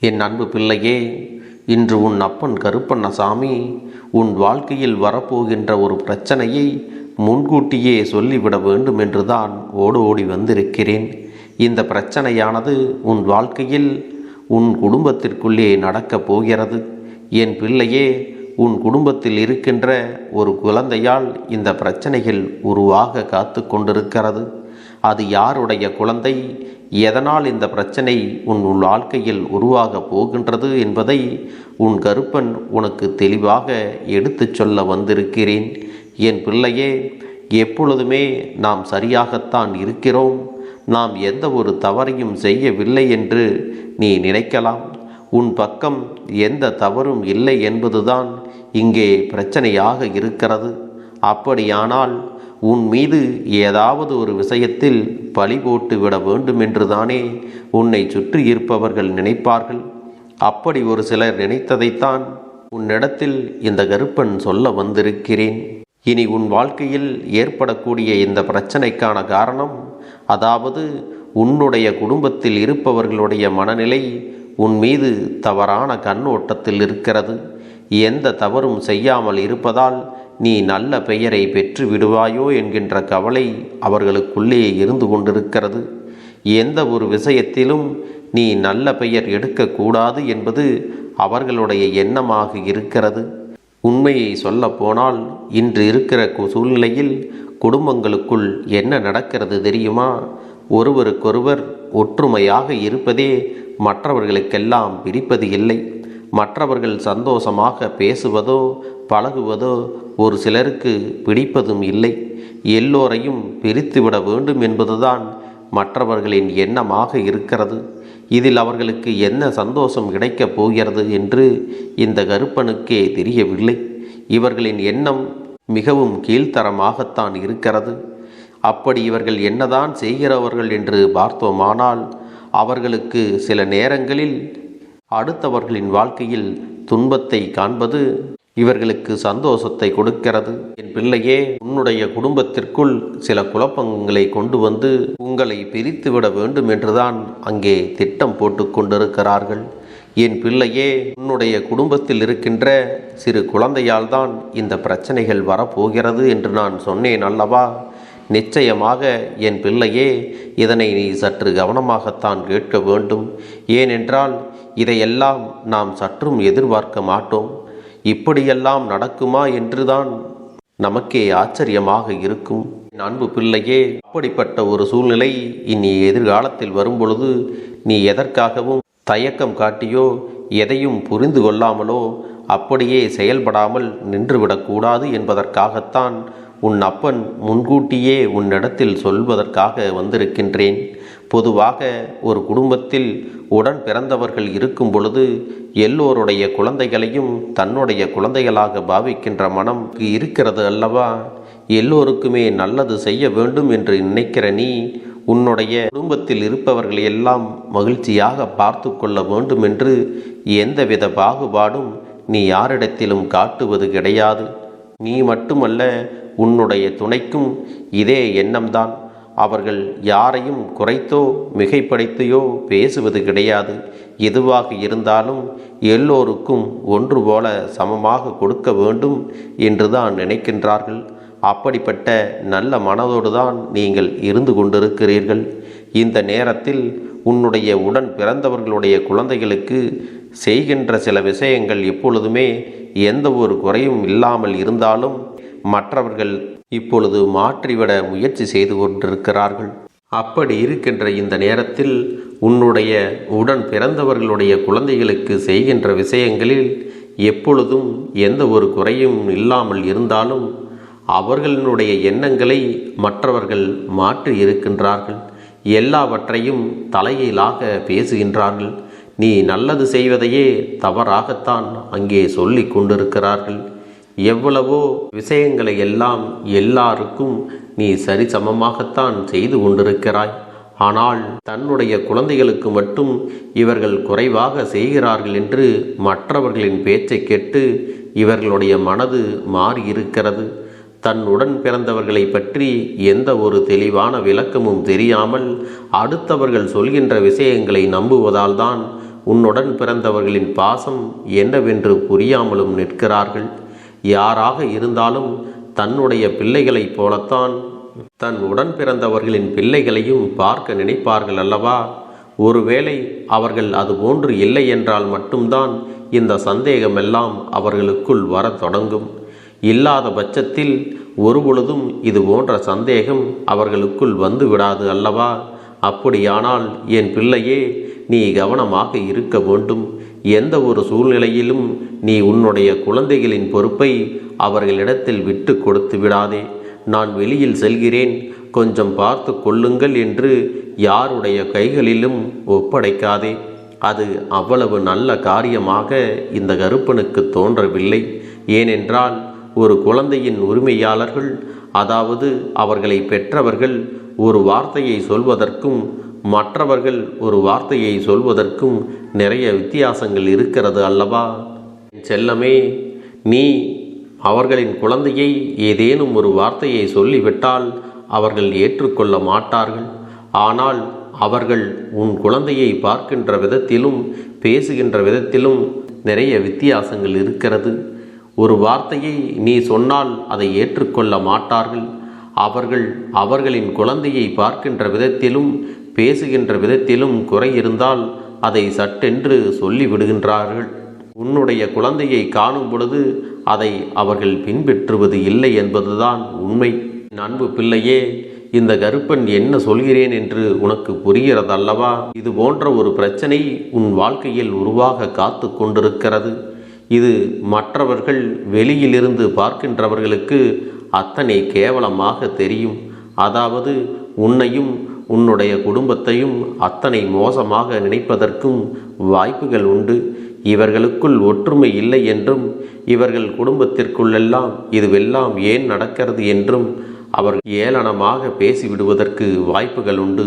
என் அன்பு பிள்ளையே இன்று உன் அப்பன் கருப்பண்ணசாமி உன் வாழ்க்கையில் வரப்போகின்ற ஒரு பிரச்சனையை முன்கூட்டியே சொல்லிவிட வேண்டும் என்றுதான் ஓடு ஓடி வந்திருக்கிறேன். இந்த பிரச்சனையானது உன் வாழ்க்கையில் உன் குடும்பத்திற்குள்ளே நடக்கப் போகிறது. என் பிள்ளையே உன் குடும்பத்தில் இருக்கின்ற ஒரு குழந்தையால் இந்த பிரச்சனைகள் உருவாக காத்து கொண்டிருக்கிறது. அது யாருடைய குழந்தை எதனால் இந்த பிரச்சனை உன் உள் வாழ்க்கையில் உருவாக போகின்றது என்பதை உன் கருப்பன் உனக்கு தெளிவாக எடுத்துச் சொல்ல வந்திருக்கிறேன். என் பிள்ளையே எப்பொழுதுமே நாம் சரியாகத்தான் இருக்கிறோம். நாம் எந்த ஒரு தவறையும் செய்யவில்லை என்று நீ நினைக்கலாம். உன் பக்கம் எந்த தவறும் இல்லை என்பதுதான் இங்கே பிரச்சனையாக இருக்கிறது. அப்படியானால் உன் மீது ஏதாவது ஒரு விஷயத்தில் பழி போட்டு விட வேண்டும் என்றுதானே உன்னை சுற்றி இருப்பவர்கள் நினைப்பார்கள். அப்படி ஒரு சிலர் நினைத்ததைத்தான் உன்னிடத்தில் இந்த கருப்பன் சொல்ல வந்திருக்கிறேன். இனி உன் வாழ்க்கையில் ஏற்படக்கூடிய இந்த பிரச்சனைக்கான காரணம் அதாவது உன்னுடைய குடும்பத்தில் இருப்பவர்களுடைய மனநிலை உன் மீது தவறான கண்ணோட்டத்தில் இருக்கிறது. எந்த தவறும் செய்யாமல் இருப்பதால் நீ நல்ல பெயரை பெற்று விடுவாயோ என்கின்ற கவலை அவர்களுக்குள்ளே இருந்து கொண்டிருக்கிறது. எந்த ஒரு விஷயத்திலும் நீ நல்ல பெயர் எடுக்கக்கூடாது என்பது அவர்களுடைய எண்ணமாக இருக்கிறது. உண்மையை சொல்லப்போனால் இன்று இருக்கிற சூழ்நிலையில் குடும்பங்களுக்குள் என்ன நடக்கிறது தெரியுமா? ஒருவருக்கொருவர் ஒற்றுமையாக இருப்பதே மற்றவர்களுக்கெல்லாம் பிடிப்பது இல்லை. மற்றவர்கள் சந்தோஷமாக பேசுவதோ பழகுவதோ ஒரு சிலருக்கு பிடிப்பதும் இல்லை. எல்லோரையும் பிரித்துவிட வேண்டும் என்பதுதான் மற்றவர்களின் எண்ணமாக இருக்கிறது. இதில் அவர்களுக்கு என்ன சந்தோஷம் கிடைக்கப் போகிறது என்று இந்த கருப்பனுக்கே தெரியவில்லை. இவர்களின் எண்ணம் மிகவும் கீழ்த்தரமாகத்தான் இருக்கிறது. அப்படி இவர்கள் என்னதான் செய்கிறவர்கள் என்று பார்த்தோமானால் அவர்களுக்கு சில நேரங்களில் அடுத்தவர்களின் வாழ்க்கையில் துன்பத்தை காண்பது இவர்களுக்கு சந்தோஷத்தை கொடுக்கிறது. என் பிள்ளையே உன்னுடைய குடும்பத்திற்குள் சில குழப்பங்களை கொண்டு வந்து உங்களை பிரித்துவிட வேண்டும் என்றுதான் அங்கே திட்டம் போட்டு கொண்டிருக்கிறார்கள். என் பிள்ளையே உன்னுடைய குடும்பத்தில் இருக்கின்ற சிறு குழந்தையால் தான் இந்த பிரச்சனைகள் வரப்போகிறது என்று நான் சொன்னேன் அல்லவா? நிச்சயமாக என் பிள்ளையே இதனை நீ சற்று கவனமாகத்தான் கேட்க வேண்டும். ஏனென்றால் இதையெல்லாம் நாம் சற்றும் எதிர்பார்க்க மாட்டோம். இப்படியெல்லாம் நடக்குமா என்றுதான் நமக்கே ஆச்சரியமாக இருக்கும். என் அன்பு பிள்ளையே அப்படிப்பட்ட ஒரு சூழ்நிலை இனி எதிர்காலத்தில் வரும்பொழுது நீ எதற்காகவும் தயக்கம் காட்டியோ எதையும் புரிந்து கொள்ளாமலோ அப்படியே செயல்படாமல் நின்றுவிடக்கூடாது என்பதற்காகத்தான் உன் அப்பன் முன்கூட்டியே உன்னிடத்தில் சொல்வதற்காக வந்திருக்கின்றேன். பொதுவாக ஒரு குடும்பத்தில் உடன் பிறந்தவர்கள் இருக்கும் பொழுது எல்லோருடைய குழந்தைகளையும் தன்னுடைய குழந்தைகளாக பாவிக்கின்ற மனம் இருக்கிறது அல்லவா? எல்லோருக்குமே நல்லது செய்ய வேண்டும் என்று நினைக்கிற நீ உன்னுடைய குடும்பத்தில் இருப்பவர்களை எல்லாம் மகிழ்ச்சியாக பார்த்து கொள்ள வேண்டும் என்று எந்தவித பாகுபாடும் நீ யாரிடத்திலும் காட்டுவது கிடையாது. நீ மட்டுமல்ல உன்னுடைய துணைக்கும் இதே எண்ணம்தான். அவர்கள் யாரையும் குறைத்தோ மிகைப்படுத்தியோ பேசுவது கிடையாது. எதுவாக இருந்தாலும் எல்லோருக்கும் ஒன்று போல சமமாக கொடுக்க வேண்டும் என்றுதான் நினைக்கின்றார்கள். அப்படிப்பட்ட நல்ல மனதோடு தான் நீங்கள் இருந்து கொண்டிருக்கிறீர்கள். இந்த நேரத்தில் உன்னுடைய உடன் பிறந்தவர்களுடைய குழந்தைகளுக்கு செய்கின்ற சில விஷயங்கள் எப்பொழுதுமே எந்த ஒரு குறையும் இல்லாமல் இருந்தாலும் மற்றவர்கள் இப்பொழுது மாற்றிவிட முயற்சி செய்து கொண்டிருக்கிறார்கள். அப்படி இருக்கின்ற இந்த நேரத்தில் உன்னுடைய உடன் பிறந்தவர்களுடைய குழந்தைகளுக்கு செய்கின்ற விஷயங்களில் எப்பொழுதும் எந்த ஒரு குறையும் இல்லாமல் இருந்தாலும் அவர்களினுடைய எண்ணங்களை மற்றவர்கள் மாற்றி இருக்கின்றார்கள். எல்லாவற்றையும் தலையிலாக பேசுகின்றார்கள். நீ நல்லது செய்வதையே தவறாகத்தான் அங்கே சொல்லி கொண்டிருக்கிறார்கள். எவ்வளவோ விஷயங்களை எல்லாம் எல்லாருக்கும் நீ சரிசமமாகத்தான் செய்து கொண்டிருக்கிறாய். ஆனால் தன்னுடைய குழந்தைகளுக்கு மட்டும் இவர்கள் குறைவாக செய்கிறார்கள் என்று மற்றவர்களின் பேச்சை கேட்டு இவர்களுடைய மனது மாறியிருக்கிறது. தன் உடன் பிறந்தவர்களை பற்றி எந்த ஒரு தெளிவான விளக்கமும் தெரியாமல் அடுத்தவர்கள் சொல்கின்ற விஷயங்களை நம்புவதால் தான் உன்னுடன் பிறந்தவர்களின் பாசம் என்னவென்று புரியாமலும் நிற்கிறார்கள். யாராக இருந்தாலும் தன்னுடைய பிள்ளைகளைப் போலத்தான். தன் உடன் பிறந்தவர்களின் பிள்ளைகளையும் பார்க்க நினைப்பார்கள் அல்லவா? ஒருவேளை அவர்கள் அதுபோன்று இல்லை என்றால் மட்டும்தான் இந்த சந்தேகமெல்லாம் அவர்களுக்குள் வரத் தொடங்கும். இல்லாத பட்சத்தில் ஒருபொழுதும் இது போன்ற சந்தேகம் அவர்களுக்குள் வந்து விடாது அல்லவா? அப்படியானால் என் பிள்ளையே நீ கவனமாக இருக்க வேண்டும். எந்த ஒரு சூழ்நிலையிலும் நீ உன்னுடைய குழந்தைகளின் பொறுப்பை அவர்களிடத்தில் விட்டு கொடுத்து விடாதே. நான் வெளியில் செல்கிறேன். கொஞ்சம் பார்த்து கொள்ளுங்கள் என்று யாருடைய கைகளிலும் ஒப்படைக்காதே. அது அவ்வளவு நல்ல காரியமாக இந்த கருப்பனுக்கு தோன்றவில்லை. ஏனென்றால் ஒரு குழந்தையின் உரிமையாளர்கள் அதாவது அவர்களை பெற்றவர்கள் ஒரு வார்த்தையை சொல்வதற்கும் மற்றவர்கள் ஒரு வார்த்தையை சொல்வதற்கும் நிறைய வித்தியாசங்கள் இருக்கிறது அல்லவா? செல்லமே நீ அவர்களின் குழந்தையை ஏதேனும் ஒரு வார்த்தையை சொல்லிவிட்டால் அவர்கள் ஏற்றுக்கொள்ள மாட்டார்கள். ஆனால் அவர்கள் உன் குழந்தையை பார்க்கின்ற விதத்திலும் பேசுகின்ற விதத்திலும் நிறைய வித்தியாசங்கள் இருக்கிறது. ஒரு வார்த்தையை நீ சொன்னால் அதை ஏற்றுக்கொள்ள மாட்டார்கள். அவர்கள் அவர்களின் குழந்தையை பார்க்கின்ற விதத்திலும் பேசுகின்ற விதத்திலும் குறை இருந்தால் அதை சட்டென்று சொல்லிவிடுகின்றார்கள். உன்னுடைய குழந்தையை காணும் பொழுது அதை அவர்கள் பின்பற்றுவது இல்லை என்பதுதான் உண்மை. அன்பு பிள்ளையே இந்த கருப்பன் என்ன சொல்கிறேன் என்று உனக்கு புரிகிறதல்லவா? இது போன்ற ஒரு பிரச்சனை உன் வாழ்க்கையில் உருவாக காத்து கொண்டிருக்கிறது. இது மற்றவர்கள் வெளியிலிருந்து பார்க்கின்றவர்களுக்கு அத்தனை கேவலமாக தெரியும். அதாவது உன்னையும் உன்னுடைய குடும்பத்தையும் அத்தனை மோசமாக நினைப்பதற்கும் வாய்ப்புகள் உண்டு. இவர்களுக்குள் ஒற்றுமை இல்லை என்றும் இவர்கள் குடும்பத்திற்குள்ளெல்லாம் இதுவெல்லாம் ஏன் நடக்கிறது என்றும் அவர் ஏளனமாக பேசிவிடுவதற்கு வாய்ப்புகள் உண்டு.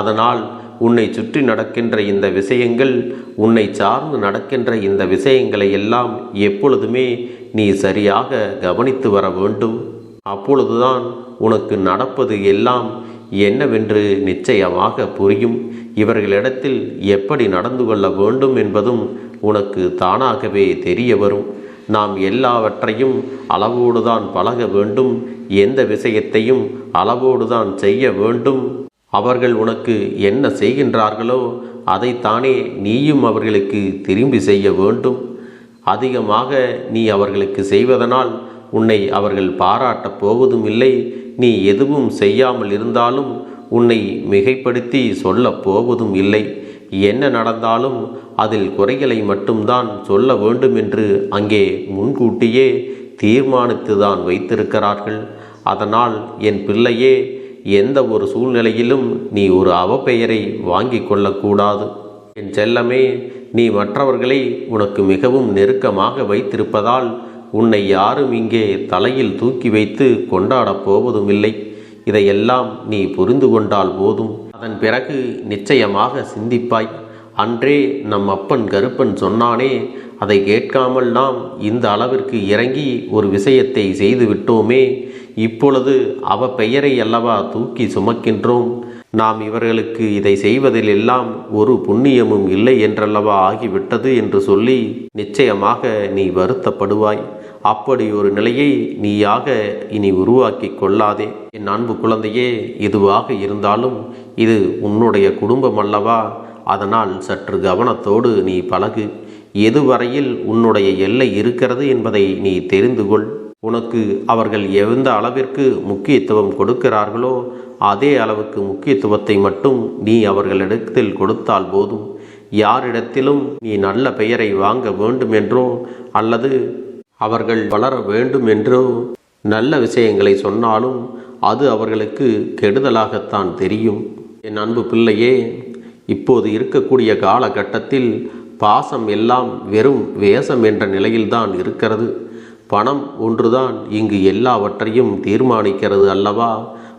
அதனால் உன்னை சுற்றி நடக்கின்ற இந்த விஷயங்கள் உன்னை சார்ந்து நடக்கின்ற இந்த விஷயங்களை எல்லாம் எப்பொழுதுமே நீ சரியாக கவனித்து வர வேண்டும். அப்பொழுதுதான் உனக்கு நடப்பது எல்லாம் என்னவென்று நிச்சயமாக புரியும். இவர்களிடத்தில் எப்படி நடந்து கொள்ள வேண்டும் என்பதும் உனக்கு தானாகவே தெரிய வரும். நாம் எல்லாவற்றையும் அளவோடுதான் பழக வேண்டும். எந்த விஷயத்தையும் அளவோடுதான் செய்ய வேண்டும். அவர்கள் உனக்கு என்ன செய்கின்றார்களோ அதைத்தானே நீயும் அவர்களுக்கு திரும்பி செய்ய வேண்டும். அதிகமாக நீ அவர்களுக்கு செய்வதனால் உன்னை அவர்கள் பாராட்டப் போவதும் இல்லை நீ எதுவும் செய்யாமல் இருந்தாலும் உன்னை மிகைப்படுத்தி சொல்லப் போவதும் இல்லை. என்ன நடந்தாலும் அதில் குறைகளை மட்டும்தான் சொல்ல வேண்டும் என்று அங்கே முன்கூட்டியே தீர்மானித்து தான் வைத்திருக்கிறார்கள். அதனால் என் பிள்ளையே எந்த ஒரு சூழ்நிலையிலும் நீ ஒரு அவப்பெயரை வாங்கி கொள்ளக்கூடாது. என் செல்லமே நீ மற்றவர்களை உனக்கு மிகவும் நெருக்கமாக வைத்திருப்பதால் உன்னை யாரும் இங்கே தலையில் தூக்கி வைத்து கொண்டாடப் போவதும் இல்லை இதையெல்லாம் நீ புரிந்து கொண்டால் போதும். அதன் பிறகு நிச்சயமாக சிந்திப்பாய். அன்றே நம் அப்பன் கருப்பன் சொன்னானே அதை கேட்காமல் நாம் இந்த அளவிற்கு இறங்கி ஒரு விஷயத்தை செய்து விட்டோமே. இப்பொழுது அவ பெயரை அல்லவா தூக்கி சுமக்கின்றோம்? நாம் இவர்களுக்கு இதை செய்வதில் எல்லாம் ஒரு புண்ணியமும் இல்லை என்றல்லவா ஆகிவிட்டது என்று சொல்லி நிச்சயமாக நீ வருத்தப்படுவாய். அப்படி ஒரு நிலையை நீயாக இனி உருவாக்கி கொள்ளாதே. என் அன்பு குழந்தையே இதுவாக இருந்தாலும் இது உன்னுடைய குடும்பம் அல்லவா? அதனால் சற்று கவனத்தோடு நீ பழகு. எதுவரையில் உன்னுடைய எல்லை இருக்கிறது என்பதை நீ தெரிந்து கொள். உனக்கு அவர்கள் எந்த அளவிற்கு முக்கியத்துவம் கொடுக்கிறார்களோ அதே அளவுக்கு முக்கியத்துவத்தை மட்டும் நீ அவர்களிடத்தில் கொடுத்தால் போதும். யாரிடத்திலும் நீ நல்ல பெயரை வாங்க வேண்டும் என்றோ அல்லது அவர்கள் வளர வேண்டும் என்றோ நல்ல விஷயங்களை சொன்னாலும் அது அவர்களுக்கு கெடுதலாகத்தான் தெரியும். என் அன்பு பிள்ளையே இப்போது இருக்கக்கூடிய காலகட்டத்தில் பாசம் எல்லாம் வெறும் வேஷம் என்ற நிலையில்தான் இருக்கிறது. பணம் ஒன்றுதான் இங்கு எல்லாவற்றையும் தீர்மானிக்கிறது அல்லவா?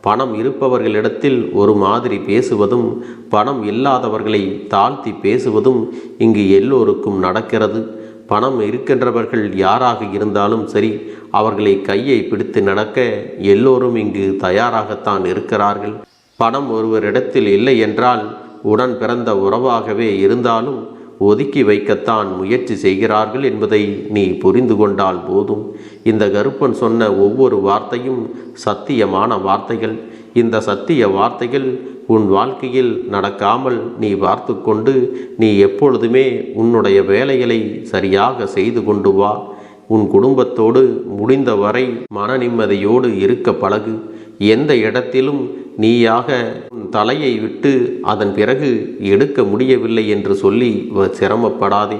பணம் இருப்பவர்களிடத்தில் ஒரு மாதிரி பேசுவதும் பணம் இல்லாதவர்களை தாழ்த்தி பேசுவதும் இங்கு எல்லோருக்கும் நடக்கிறது. பணம் இருக்கின்றவர்கள் யாராக இருந்தாலும் சரி அவர்களை கையை பிடித்து நடக்க எல்லோரும் இங்கு தயாராகத்தான் இருக்கிறார்கள். பணம் ஒருவரிடத்தில் இல்லை என்றால் உடன் பிறந்த உறவாகவே இருந்தாலும் ஒதுக்கி வைக்கத்தான் முயற்சி செய்கிறார்கள் என்பதை நீ புரிந்து கொண்டால் போதும். இந்த கருப்பன் சொன்ன ஒவ்வொரு வார்த்தையும் சத்தியமான வார்த்தைகள். இந்த சத்திய வார்த்தைகள் உன் வாழ்க்கையில் நடக்காமல் நீ பார்த்து கொண்டு நீ எப்பொழுதுமே உன்னுடைய வேலைகளை சரியாக செய்து கொண்டு வா. உன் குடும்பத்தோடு முடிந்தவரை மன நிம்மதியோடு இருக்க பழகு. எந்த இடத்திலும் நீயாக உன் தலையை விட்டு அதன் பிறகு எடுக்க முடியவில்லை என்று சொல்லி வ- சிரமப்படாதே.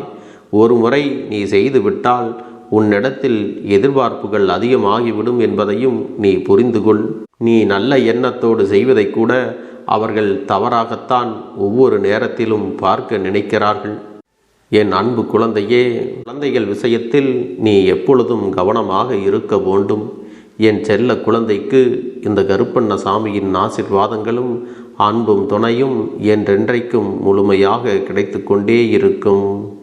ஒரு முறை நீ செய்துவிட்டால் உன்னிடத்தில் எதிர்பார்ப்புகள் அதிகமாகிவிடும் என்பதையும் நீ புரிந்து கொள் நீ நல்ல எண்ணத்தோடு செய்வதை கூட அவர்கள் தவறாகத்தான் ஒவ்வொரு நேரத்திலும் பார்க்க நினைக்கிறார்கள். என் அன்பு குழந்தையே குழந்தைகள் விஷயத்தில் நீ எப்பொழுதும் கவனமாக இருக்க வேண்டும். என் செல்ல குழந்தைக்கு இந்த கருப்பண்ண சாமியின் ஆசிர்வாதங்களும் அன்பும் துணையும் என்றென்றைக்கும் முழுமையாக கிடைத்து கொண்டே இருக்கும்.